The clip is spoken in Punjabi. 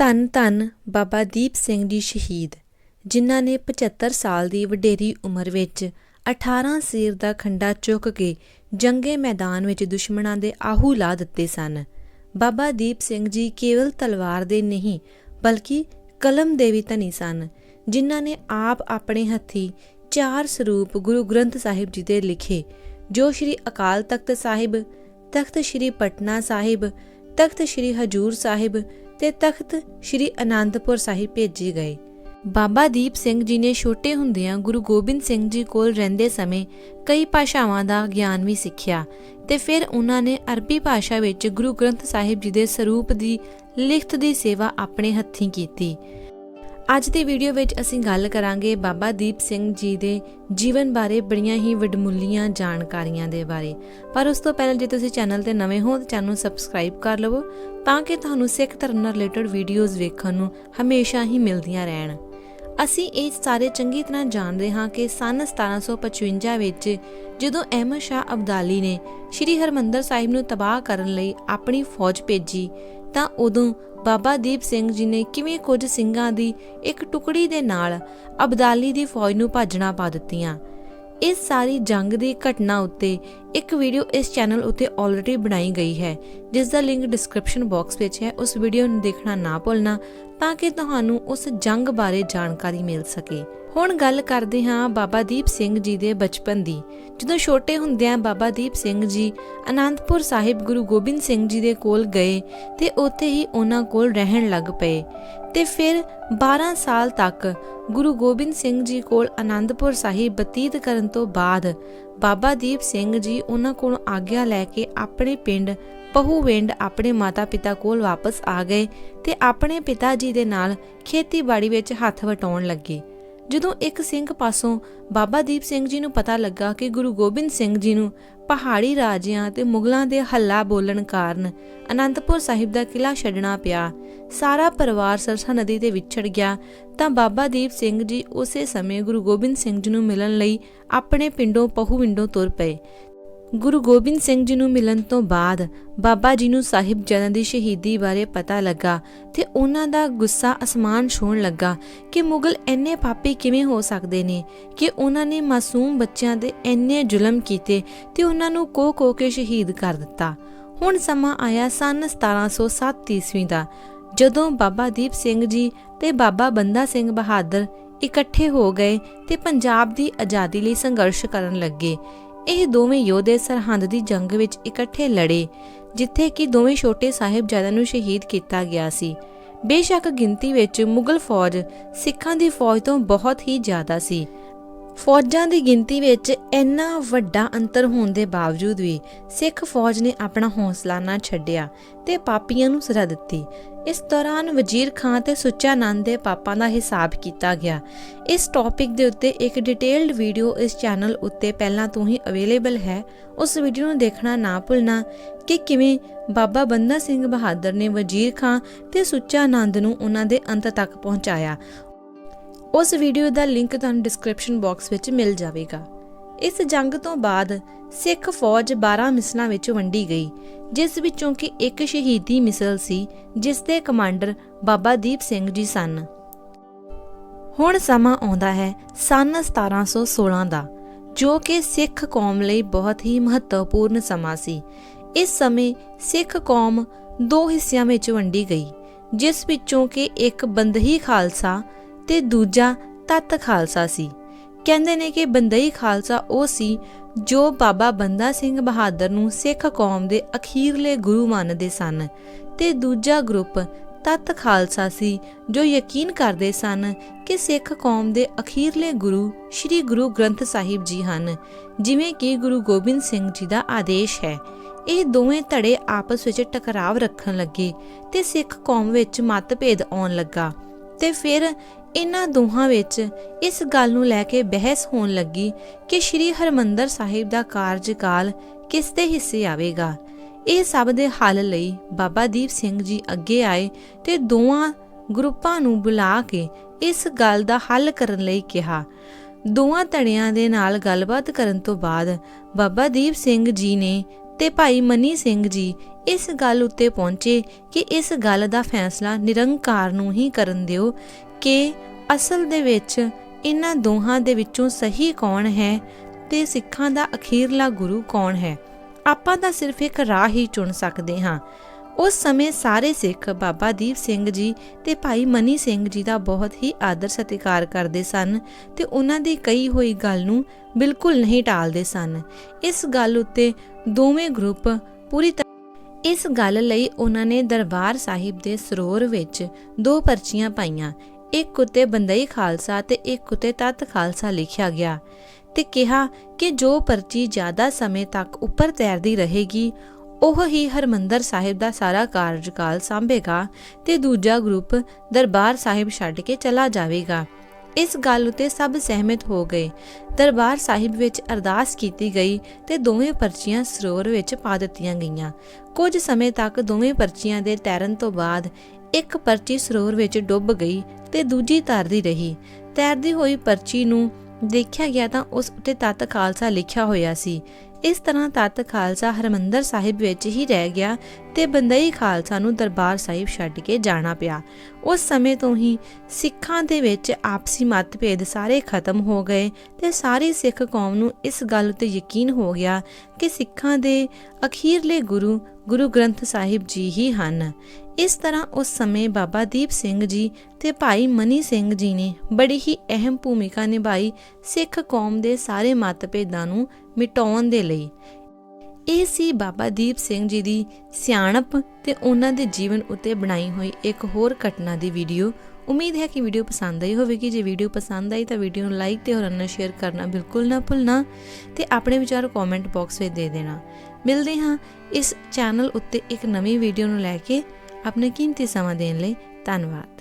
ਧੰਨ ਧੰਨ ਬਾਬਾ ਦੀਪ ਸਿੰਘ ਜੀ ਸ਼ਹੀਦ, ਜਿਨ੍ਹਾਂ ਨੇ 75 ਸਾਲ ਦੀ ਵਡੇਰੀ ਉਮਰ ਵਿੱਚ 18 ਸਿਰ ਦਾ ਖੰਡਾ ਚੁੱਕ ਕੇ ਜੰਗੇ ਮੈਦਾਨ ਵਿੱਚ ਦੁਸ਼ਮਣਾਂ ਦੇ ਆਹੂ ਲਾ ਦਿੱਤੇ ਸਨ। ਬਾਬਾ ਦੀਪ ਸਿੰਘ ਜੀ ਕੇਵਲ ਤਲਵਾਰ ਦੇ ਨਹੀਂ, ਬਲਕਿ ਕਲਮ ਦੇ ਵੀ ਧਨੀ ਸਨ, ਜਿਨ੍ਹਾਂ ਨੇ ਆਪ ਆਪਣੇ ਹੱਥੀ ਚਾਰ ਸਰੂਪ ਗੁਰੂ ਗ੍ਰੰਥ ਸਾਹਿਬ ਜੀ ਦੇ ਲਿਖੇ, ਜੋ ਸ੍ਰੀ ਅਕਾਲ ਤਖਤ ਸਾਹਿਬ, ਤਖਤ ਸ੍ਰੀ ਪਟਨਾ ਸਾਹਿਬ, ਤਖਤ ਸ੍ਰੀ ਹਜੂਰ ਸਾਹਿਬ ਤੇ ਤਖਤ ਸ੍ਰੀ ਅਨੰਦਪੁਰ ਸਾਹਿਬ ਭੇਜੇ ਗਏ। ਬਾਬਾ ਦੀਪ ਸਿੰਘ ਜੀ ਨੇ ਛੋਟੇ ਹੁੰਦਿਆਂ ਗੁਰੂ ਗੋਬਿੰਦ ਸਿੰਘ ਜੀ ਕੋਲ ਰਹਿੰਦੇ ਸਮੇਂ ਕਈ ਭਾਸ਼ਾਵਾਂ ਦਾ ਗਿਆਨ ਵੀ ਸਿੱਖਿਆ ਤੇ ਫਿਰ ਉਹਨਾਂ ਨੇ ਅਰਬੀ ਭਾਸ਼ਾ ਵਿੱਚ ਗੁਰੂ ਗ੍ਰੰਥ ਸਾਹਿਬ ਜੀ ਦੇ ਸਰੂਪ ਦੀ ਲਿਖਤ ਦੀ ਸੇਵਾ ਆਪਣੇ ਹੱਥੀਂ ਕੀਤੀ। ਅੱਜ ਦੀ ਵੀਡੀਓ ਵਿੱਚ ਅਸੀਂ ਗੱਲ ਕਰਾਂਗੇ ਬਾਬਾ ਦੀਪ ਸਿੰਘ ਜੀ ਦੇ ਜੀਵਨ ਬਾਰੇ ਬੜੀਆਂ ਹੀ ਵਡਮੁੱਲੀਆਂ ਜਾਣਕਾਰੀਆਂ ਦੇ ਬਾਰੇ। ਪਰ ਉਸ ਤੋਂ ਪਹਿਲਾਂ ਜੇ ਤੁਸੀਂ ਚੈਨਲ ਤੇ ਨਵੇਂ ਹੋ ਤਾਂ ਚੈਨਲ ਨੂੰ ਸਬਸਕ੍ਰਾਈਬ ਕਰ ਲਵੋ ਤਾਂ ਕਿ ਤੁਹਾਨੂੰ ਸਿੱਖ ਧਰਮ ਨਾਲ ਰਿਲੇਟਡ ਵੀਡੀਓਜ਼ ਵੇਖਣ ਨੂੰ ਹਮੇਸ਼ਾ ਹੀ ਮਿਲਦੀਆਂ ਰਹਿਣ। ਅਸੀਂ ਇਹ ਸਾਰੇ ਚੰਗੀ ਤਰ੍ਹਾਂ ਜਾਣਦੇ ਹਾਂ ਕਿ ਸਨ 1755 ਵਿੱਚ ਜਦੋਂ ਅਹਿਮਦ ਸ਼ਾਹ ਅਬਦਾਲੀ ਨੇ ਸ੍ਰੀ ਹਰਮੰਦਰ ਸਾਹਿਬ ਨੂੰ ਤਬਾਹ ਕਰਨ ਲਈ ਆਪਣੀ ਫੌਜ ਭੇਜੀ ਤਾਂ ਉਦੋਂ ਬਾਬਾ ਦੀਪ ਸਿੰਘ ਜੀ ਨੇ ਕਿਵੇਂ ਕੁਝ ਸਿੰਘਾਂ ਦੀ ਇੱਕ ਟੁਕੜੀ ਦੇ ਨਾਲ ਅਬਦਾਲੀ ਦੀ ਫੌਜ ਨੂੰ ਭਾਜਣਾ ਪਾ ਦਿੱਤੀਆਂ। ਇਸ ਸਾਰੀ ਜੰਗ ਦੀ ਘਟਨਾ ਉੱਤੇ ਇੱਕ ਵੀਡੀਓ ਇਸ ਚੈਨਲ ਉੱਤੇ ਆਲਰੇਡੀ ਬਣਾਈ ਗਈ ਹੈ ਜਿਸ ਦਾ ਲਿੰਕ ਡਿਸਕ੍ਰਿਪਸ਼ਨ ਬਾਕਸ ਵਿੱਚ ਹੈ। ਉਸ ਵੀਡੀਓ ਨੂੰ ਦੇਖਣਾ ਨਾ ਭੁੱਲਣਾ ਤਾਂ ਕਿ ਤੁਹਾਨੂੰ ਉਸ ਜੰਗ ਬਾਰੇ ਜਾਣਕਾਰੀ ਮਿਲ ਸਕੇ। ਹੁਣ ਗੱਲ ਕਰਦੇ ਹਾਂ ਬਾਬਾ ਦੀਪ ਸਿੰਘ ਜੀ ਦੇ ਬਚਪਨ ਦੀ। ਜਦੋਂ ਛੋਟੇ ਹੁੰਦਿਆਂ ਬਾਬਾ ਦੀਪ ਸਿੰਘ ਜੀ ਅਨੰਦਪੁਰ ਸਾਹਿਬ ਗੁਰੂ ਗੋਬਿੰਦ ਸਿੰਘ ਜੀ ਦੇ ਕੋਲ ਗਏ ਤੇ ਉੱਥੇ ਹੀ ਉਹਨਾਂ ਕੋਲ ਰਹਿਣ ਲੱਗ ਪਏ। ਤੇ ਫਿਰ 12 ਸਾਲ ਤੱਕ ਗੁਰੂ ਗੋਬਿੰਦ ਸਿੰਘ ਜੀ ਕੋਲ ਅਨੰਦਪੁਰ ਸਾਹਿਬ ਬਤੀਤ ਕਰਨ ਤੋਂ ਬਾਅਦ ਬਾਬਾ ਦੀਪ ਸਿੰਘ ਜੀ ਉਹਨਾਂ ਕੋਲ ਆਗਿਆ ਲੈ ਕੇ ਆਪਣੇ ਪਿੰਡ ਪਹੂਵਿੰਡ ਆਪਣੇ ਮਾਤਾ-ਪਿਤਾ ਕੋਲ ਵਾਪਸ ਆ ਗਏ ਤੇ ਆਪਣੇ ਪਿਤਾ ਜੀ ਦੇ ਨਾਲ ਖੇਤੀਬਾੜੀ ਵਿੱਚ ਹੱਥ ਵਟਾਉਣ ਲੱਗੇ। ਜਦੋਂ ਇੱਕ ਸਿੰਘ ਪਾਸੋਂ ਬਾਬਾ ਦੀਪ ਸਿੰਘ ਜੀ ਨੂੰ ਪਤਾ ਲੱਗਾ ਕਿ ਗੁਰੂ ਗੋਬਿੰਦ ਸਿੰਘ ਜੀ ਨੂੰ ਪਹਾੜੀ ਰਾਜਿਆਂ ਤੇ ਮੁਗਲਾਂ ਦੇ ਹੱਲਾ ਬੋਲਣ ਕਾਰਨ ਅਨੰਦਪੁਰ ਸਾਹਿਬ ਦਾ ਕਿਲਾ ਛੱਡਣਾ ਪਿਆ, ਸਾਰਾ ਪਰਿਵਾਰ ਸਰਸਾ ਨਦੀ ਤੇ ਵਿਛੜ ਗਿਆ, ਤਾਂ ਬਾਬਾ ਦੀਪ ਸਿੰਘ ਜੀ ਉਸੇ ਸਮੇਂ ਗੁਰੂ ਗੋਬਿੰਦ ਸਿੰਘ ਜੀ ਨੂੰ ਮਿਲਣ ਲਈ ਆਪਣੇ ਪਿੰਡੋਂ ਪਹੂਵਿੰਡੋਂ ਤੁਰ ਪਏ ਗੁਰੂ ਗੋਬਿੰਦ ਸਿੰਘ ਜੀ ਨੂੰ ਮਿਲਣ ਤੋਂ ਬਾਅਦ ਬਾਬਾ ਜੀ ਨੂੰ ਸਾਹਿਬਜ਼ਾਦਿਆਂ ਦੀ ਸ਼ਹੀਦੀ ਬਾਰੇ ਪਤਾ ਲੱਗਾ ਤੇ ਉਹਨਾਂ ਦਾ ਗੁੱਸਾ ਅਸਮਾਨ ਛੂਹਣ ਲੱਗਾ ਕਿ ਮੁਗਲ ਇੰਨੇ ਪਾਪੀ ਕਿਵੇਂ ਹੋ ਸਕਦੇ ਨੇ ਕਿ ਉਹਨਾਂ ਨੇ ਮਾਸੂਮ ਬੱਚਿਆਂ ਦੇ ਇੰਨੇ ਜ਼ੁਲਮ ਕੀਤੇ ਤੇ ਉਹਨਾਂ ਨੂੰ ਕੋ ਕੋ ਕੇ ਸ਼ਹੀਦ ਕਰ ਦਿੱਤਾ। ਹੁਣ ਸਮਾਂ ਆਇਆ ਸਨ 1707 ਈਸਵੀ ਦਾ, ਜਦੋਂ ਬਾਬਾ ਦੀਪ ਸਿੰਘ ਜੀ ਤੇ ਬਾਬਾ ਬੰਦਾ ਸਿੰਘ ਬਹਾਦਰ ਇਕੱਠੇ ਹੋ ਗਏ ਤੇ ਪੰਜਾਬ ਦੀ ਆਜ਼ਾਦੀ ਲਈ ਸੰਘਰਸ਼ ਕਰਨ ਲੱਗੇ। ਇਹ ਦੋਵੇਂ ਯੋਧੇ ਸਰਹੰਦ ਦੀ ਜੰਗ ਵਿੱਚ ਇਕੱਠੇ ਲੜੇ, ਜਿੱਥੇ ਕਿ ਦੋਵੇਂ ਛੋਟੇ ਸਾਹਿਬਜ਼ਾਦਿਆਂ ਨੂੰ ਸ਼ਹੀਦ ਕੀਤਾ ਗਿਆ ਸੀ। ਬੇਸ਼ੱਕ ਗਿਣਤੀ ਵਿੱਚ ਮੁਗਲ ਫੌਜ ਸਿੱਖਾਂ ਦੀ ਫੌਜ ਤੋਂ ਬਹੁਤ ਹੀ ਜ਼ਿਆਦਾ ਸੀ। ਫੌਜਾਂ ਦੀ ਗਿਣਤੀ ਵਿੱਚ ਇੰਨਾ ਵੱਡਾ ਅੰਤਰ ਹੋਣ ਦੇ ਬਾਵਜੂਦ ਵੀ ਸਿੱਖ ਫੌਜ ਨੇ ਆਪਣਾ ਹੌਸਲਾ ਨਾ ਛੱਡਿਆ ਤੇ ਪਾਪੀਆਂ ਨੂੰ ਸਜ਼ਾ ਦਿੱਤੀ। ਇਸ ਦੌਰਾਨ ਵਜ਼ੀਰ ਖਾਨ ਤੇ ਸੁੱਚਾ ਦੇ ਪਾਪਾਂ ਦਾ ਹਿਸਾਬ ਕੀਤਾ ਗਿਆ। ਇਸ ਟੌਪਿਕ ਦੇ ਉੱਤੇ ਇੱਕ ਡਿਟੇਲਡ ਵੀਡੀਓ ਇਸ ਚੈਨਲ ਉੱਤੇ ਪਹਿਲਾਂ ਤੋਂ ਹੀ ਅਵੇਲੇਬਲ ਹੈ। ਉਸ ਵੀਡੀਓ ਨੂੰ ਦੇਖਣਾ ਨਾ ਭੁੱਲਣਾ ਕਿ ਕਿਵੇਂ ਬਾਬਾ ਬੰਦਾ ਸਿੰਘ ਬਹਾਦਰ ਨੇ ਵਜ਼ੀਰ ਖਾਨ ਤੇ ਸੁੱਚਾ ਨੂੰ ਉਹਨਾਂ ਦੇ ਅੰਤ ਤੱਕ ਪਹੁੰਚਾਇਆ। ਉਸ ਵੀਡੀਓ ਦਾ ਲਿੰਕ ਤੁਹਾਨੂੰ ਡਿਸਕ੍ਰਿਪਸ਼ਨ ਬਾਕਸ ਵਿੱਚ ਮਿਲ ਜਾਵੇਗਾ। ਇਸ ਜੰਗ ਤੋਂ ਬਾਅਦ ਸਿੱਖ ਫੌਜ 12 ਮਿਸਲਾਂ ਵਿੱਚ ਵੰਡੀ ਗਈ, ਜਿਸ ਵਿੱਚੋਂ ਕਿ ਇੱਕ ਸ਼ਹੀਦੀ ਮਿਸਲ ਸੀ, ਜਿਸ ਦੇ ਕਮਾਂਡਰ ਬਾਬਾ ਦੀਪ ਸਿੰਘ ਜੀ ਸਨ। ਹੁਣ ਸਮਾਂ ਆਉਂਦਾ ਹੈ ਸਨ 1716 ਦਾ, ਜੋ ਕਿ ਸਿੱਖ ਕੌਮ ਲਈ ਬਹੁਤ ਹੀ ਮਹੱਤਵਪੂਰਨ ਸਮਾਂ ਸੀ। ਇਸ ਸਮੇਂ ਸਿੱਖ ਕੌਮ ਦੋ ਹਿੱਸਿਆਂ ਵਿੱਚ ਵੰਡੀ ਗਈ, ਜਿਸ ਵਿੱਚੋਂ ਕਿ ਇੱਕ ਬੰਦਹੀ ਖਾਲਸਾ ਤੇ ਦੂਜਾ ਤਤ ਖਾਲਸਾ ਸੀ। ਕਹਿੰਦੇ ਨੇ ਕਿ ਬੰਦਈ ਖਾਲਸਾ ਉਹ ਸੀ ਜੋ ਬਾਬਾ ਬੰਦਾ ਸਿੰਘ ਬਹਾਦਰ ਨੂੰ ਸਿੱਖ ਕੌਮ ਦੇ ਅਖੀਰਲੇ ਗੁਰੂ ਮੰਨਦੇ ਸਨ ਤੇ ਦੂਜਾ ਗਰੁੱਪ ਤਤ ਖਾਲਸਾ ਸੀ ਜੋ ਯਕੀਨ ਕਰਦੇ ਸਨ ਕਿ ਸਿੱਖ ਕੌਮ ਦੇ ਅਖੀਰਲੇ ਗੁਰੂ ਸ੍ਰੀ ਗੁਰੂ ਗ੍ਰੰਥ ਸਾਹਿਬ ਜੀ ਹਨ, ਜਿਵੇਂ ਕਿ ਗੁਰੂ ਗੋਬਿੰਦ ਸਿੰਘ ਜੀ ਦਾ ਆਦੇਸ਼ ਹੈ। ਇਹ ਦੋਵੇਂ ਧੜੇ ਆਪਸ ਵਿੱਚ ਟਕਰਾਵ ਰੱਖਣ ਲੱਗੇ ਤੇ ਸਿੱਖ ਕੌਮ ਵਿੱਚ ਮਤਭੇਦ ਆਉਣ ਲੱਗਾ ਤੇ ਫਿਰ ਇਹਨਾਂ ਦੋਹਾਂ ਵਿੱਚ ਇਸ ਗੱਲ ਨੂੰ ਲੈ ਕੇ ਬਹਿਸ ਹੋਣ ਲੱਗੀ ਕਿ ਸ੍ਰੀ ਹਰਮੰਦਰ ਸਾਹਿਬ ਦਾ ਕਾਰਜਕਾਲ ਕਿਸ ਦੇ ਹਿੱਸੇ ਆਵੇਗਾ। ਇਹ ਸਭ ਦੇ ਹੱਲ ਲਈ ਬਾਬਾ ਦੀਪ ਸਿੰਘ ਜੀ ਅੱਗੇ ਆਏ ਤੇ ਦੋਵਾਂ ਗਰੁੱਪਾਂ ਨੂੰ ਬੁਲਾ ਕੇ ਇਸ ਗੱਲ ਦਾ ਹੱਲ ਕਰਨ ਲਈ ਕਿਹਾ। ਦੋਵਾਂ ਧੜਿਆਂ ਦੇ ਨਾਲ ਗੱਲਬਾਤ ਕਰਨ ਤੋਂ ਬਾਅਦ ਬਾਬਾ ਦੀਪ ਸਿੰਘ ਜੀ ਨੇ ਤੇ ਭਾਈ ਮਨੀ ਸਿੰਘ ਜੀ ਇਸ ਗੱਲ ਉੱਤੇ ਪਹੁੰਚੇ ਕਿ ਇਸ ਗੱਲ ਦਾ ਫੈਸਲਾ ਨਿਰੰਕਾਰ ਨੂੰ ਹੀ ਕਰਨ ਦਿਓ ਕਿ ਅਸਲ ਦੇ ਵਿੱਚ ਇਹਨਾਂ ਦੋਹਾਂ ਦੇ ਵਿੱਚੋਂ ਸਹੀ ਕੌਣ ਹੈ ਤੇ ਸਿੱਖਾਂ ਦਾ ਅਖੀਰਲਾ ਗੁਰੂ ਕੌਣ ਹੈ? ਆਪਾਂ ਤਾਂ ਸਿਰਫ ਇੱਕ ਰਾਹ ਹੀ ਚੁਣ ਸਕਦੇ ਹਾਂ। ਉਸ ਸਮੇਂ ਸਾਰੇ ਸਿੱਖ ਬਾਬਾ ਦੀਪ ਸਿੰਘ ਜੀ ਤੇ ਭਾਈ ਮਨੀ ਸਿੰਘ ਜੀ ਦਾ ਬਹੁਤ ਹੀ ਆਦਰ ਸਤਿਕਾਰ ਕਰਦੇ ਸਨ ਤੇ ਉਹਨਾਂ ਦੀ ਕਹੀ ਹੋਈ ਗੱਲ ਨੂੰ ਬਿਲਕੁਲ ਨਹੀਂ ਟਾਲਦੇ ਸਨ। ਇਸ ਗੱਲ ਉੱਤੇ ਦੋਵੇਂ ਗਰੁੱਪ ਪੂਰੀ ਤਰ੍ਹਾਂ ਇਸ ਗੱਲ ਲਈ ਉਹਨਾਂ ਨੇ ਦਰਬਾਰ ਸਾਹਿਬ ਦੇ ਸਰੋਵਰ ਵਿੱਚ ਦੋ ਪਰਚੀਆਂ ਪਾਈਆਂ। ਇੱਕ ਉੱਤੇ ਬੰਦਈ ਖਾਲਸਾ ਤੇ ਇੱਕ ਉੱਤੇ ਤਤ ਖਾਲਸਾ ਲਿਖਿਆ ਗਿਆ ਤੇ ਕਿਹਾ ਕਿ ਜੋ ਪਰਚੀ ਜ਼ਿਆਦਾ ਸਮੇਂ ਤੱਕ ਉੱਪਰ ਤੈਰਦੀ ਰਹੇਗੀ, ਉਹ ਹੀ ਹਰਮੰਦਰ ਸਾਹਿਬ ਦਾ ਸਾਰਾ ਕਾਰਜਕਾਲ ਸੰਭੇਗਾ ਤੇ ਦੂਜਾ ਗਰੁੱਪ ਦਰਬਾਰ ਸਾਹਿਬ ਛੱਡ ਕੇ ਚਲਾ ਜਾਵੇਗਾ। ਇਸ ਗੱਲ ਉਤੇ ਸਭ ਸਹਿਮਤ ਹੋ ਗਏ। ਦਰਬਾਰ ਸਾਹਿਬ ਵਿੱਚ ਅਰਦਾਸ ਕੀਤੀ ਗਈ ਤੇ ਦੋਵੇਂ ਪਰਚੀਆਂ ਸਰੋਵਰ ਵਿੱਚ ਪਾ ਦਿੱਤੀਆਂ ਗਈਆਂ। ਕੁਝ ਸਮੇਂ ਤੱਕ ਦੋਵੇਂ ਪਰਚੀਆਂ ਦੇ ਤੈਰਨ ਤੋਂ ਬਾਅਦ ਇੱਕ ਪਰਚੀ ਸਰੋਵਰ ਵਿੱਚ ਡੁੱਬ ਗਈ ਤੇ ਦੂਜੀ ਤੈਰਦੀ ਰਹੀ। ਤੈਰਦੀ ਹੋਈ ਪਰਚੀ ਨੂੰ ਦੇਖਿਆ ਗਿਆ ਤਾਂ ਉਸ ਉੱਤੇ ਤਤ ਖਾਲਸਾ ਲਿਖਿਆ ਹੋਇਆ ਸੀ। ਇਸ ਤਰ੍ਹਾਂ ਤਤ ਖਾਲਸਾ ਹਰਮੰਦਰ ਸਾਹਿਬ ਵਿੱਚ ਹੀ ਰਹਿ ਗਿਆ ਤੇ ਬੰਦਈ ਖਾਲਸਾ ਨੂੰ ਦਰਬਾਰ ਸਾਹਿਬ ਛੱਡ ਕੇ ਜਾਣਾ ਪਿਆ। ਉਸ ਸਮੇਂ ਤੋਂ ਹੀ ਸਿੱਖਾਂ ਦੇ ਵਿੱਚ ਆਪਸੀ ਮਤਭੇਦ ਸਾਰੇ ਖਤਮ ਹੋ ਗਏ ਤੇ ਸਾਰੀ ਸਿੱਖ ਕੌਮ ਨੂੰ ਇਸ ਗੱਲ ਤੇ ਯਕੀਨ ਹੋ ਗਿਆ ਕਿ ਸਿੱਖਾਂ ਦੇ ਅਖੀਰਲੇ ਗੁਰੂ ਗੁਰੂ ਗ੍ਰੰਥ ਸਾਹਿਬ ਜੀ ਹੀ ਹਨ। ਇਸ ਤਰ੍ਹਾਂ ਉਸ ਸਮੇਂ ਬਾਬਾ ਦੀਪ ਸਿੰਘ ਜੀ ਤੇ ਭਾਈ ਮਨੀ ਸਿੰਘ ਜੀ ਨੇ ਬੜੀ ਹੀ ਅਹਿਮ ਭੂਮਿਕਾ ਨਿਭਾਈ ਸਿੱਖ ਕੌਮ ਦੇ ਸਾਰੇ ਮਤਭੇਦਾਂ ਨੂੰ ਮਿਟਾਉਣ ਦੇ ਲਈ। ਇਹ ਸੀ ਬਾਬਾ ਦੀਪ ਸਿੰਘ ਜੀ ਦੀ ਸਿਆਣਪ ਤੇ ਉਹਨਾਂ ਦੇ ਜੀਵਨ ਉੱਤੇ ਬਣਾਈ ਹੋਈ ਇੱਕ ਹੋਰ ਘਟਨਾ ਦੀ ਵੀਡੀਓ। ਉਮੀਦ ਹੈ ਕਿ ਵੀਡੀਓ ਪਸੰਦ ਆਈ ਹੋਵੇਗੀ। ਜੇ ਵੀਡੀਓ ਪਸੰਦ ਆਈ ਤਾਂ ਵੀਡੀਓ ਨੂੰ ਲਾਈਕ ਤੇ ਹੋਰਾਂ ਨਾਲ ਸ਼ੇਅਰ ਕਰਨਾ ਬਿਲਕੁਲ ਨਾ ਭੁੱਲਣਾ ਤੇ ਆਪਣੇ ਵਿਚਾਰ ਕਮੈਂਟ ਬਾਕਸ ਵਿੱਚ ਦੇ ਦੇਣਾ। ਮਿਲਦੇ ਹਾਂ ਇਸ ਚੈਨਲ ਉੱਤੇ ਇੱਕ ਨਵੀਂ ਵੀਡੀਓ ਨੂੰ ਲੈ ਕੇ। ਆਪਣੇ ਕੀਮਤੀ ਸਮਾਂ ਦੇਣ ਲਈ ਧੰਨਵਾਦ।